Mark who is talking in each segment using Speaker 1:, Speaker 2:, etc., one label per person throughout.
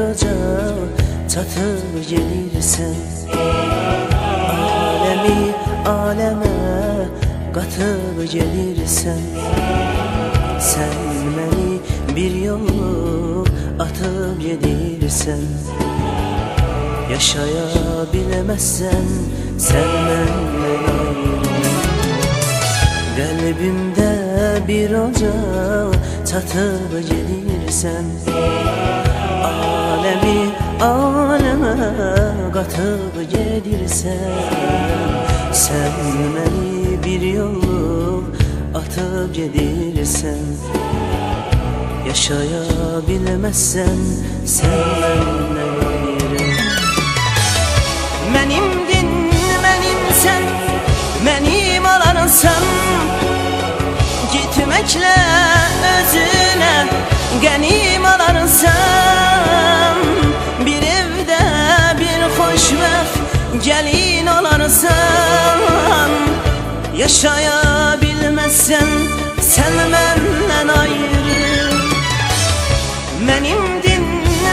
Speaker 1: bir ocaq çatıb gelirsən Aləmi aləmə qatıb gelirsən Sən məni bir yol atıb gedirsən Yaşaya biləməzsən sən məndən ayrı. Qəlbimdə bir ocaq çatıb gedirsən Aləmi aləmə qatıb gedirsən Sən məni bir yol atıb gedirsən Yaşaya bilməzsən sən məndən Yaşaya bilməzsən sən məndən ayrı Mənimdin,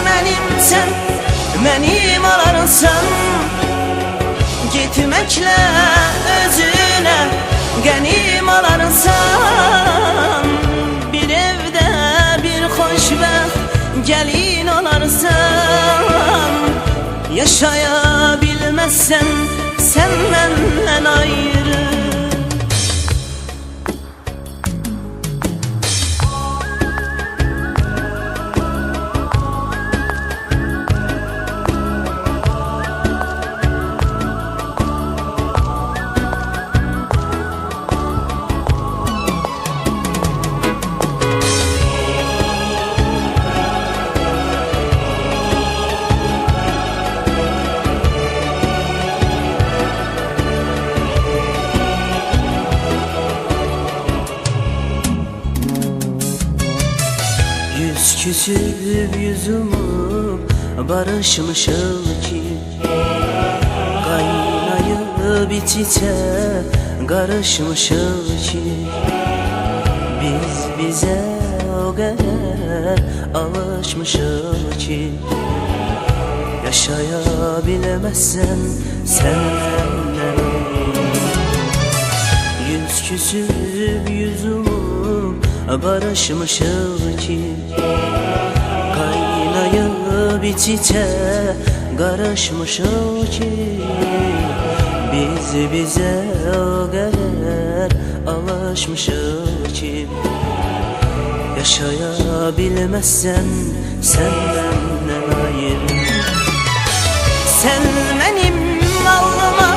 Speaker 1: mənimsən, mənim alarsan Gitməklə özünə qənim alarsan Bir evdə bir xoşbəxt gəlin olarsan Yaşaya bilməzsən sən məndən ayrı Küsüb yüzümü barışmışıq ki. Qaynayıb iç-içə qarışmışıq ki. Biz bizə o qədər alışmışıq ki. Yaşaya biləməzsən sən məndən Yüz küsüb yüzümü barışmışıq ki Qaynayıb iç-içə qarışmışıq ki Biz bizə o qədər alışmışıq ki. Yaşaya bilməzsən sən məndən ayrı Sen benim alnıma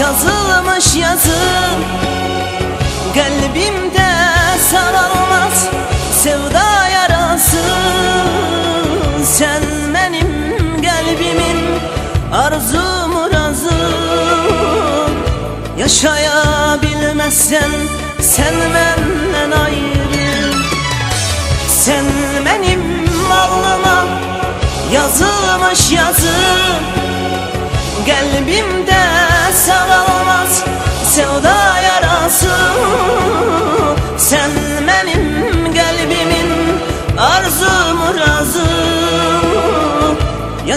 Speaker 1: yazılmış yazım Kalbimde sarılmaz sevda yarası Sen benim kalbimin arzu murazı. Yaşayabilmezsen sen benden ayrı. Sen benim alnıma yazılmış yazım Kalbimde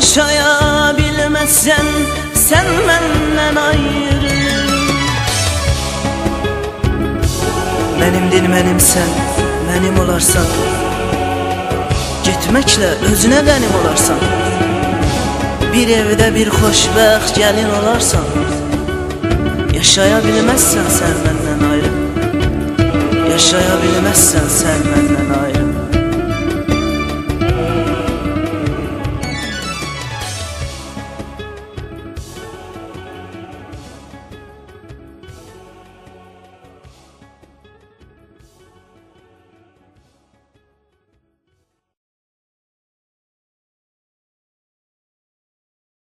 Speaker 1: Yaşayabilmezsen sen benden ayrı. Benimdin benimsen, benim olarsan. Gitmekle özüne benim olarsan. Bir evde bir xoşbəxt gəlin olarsan. Yaşaya bilməzsən sən məndən ayrı. Yaşaya bilməzsən sən məndən ayrı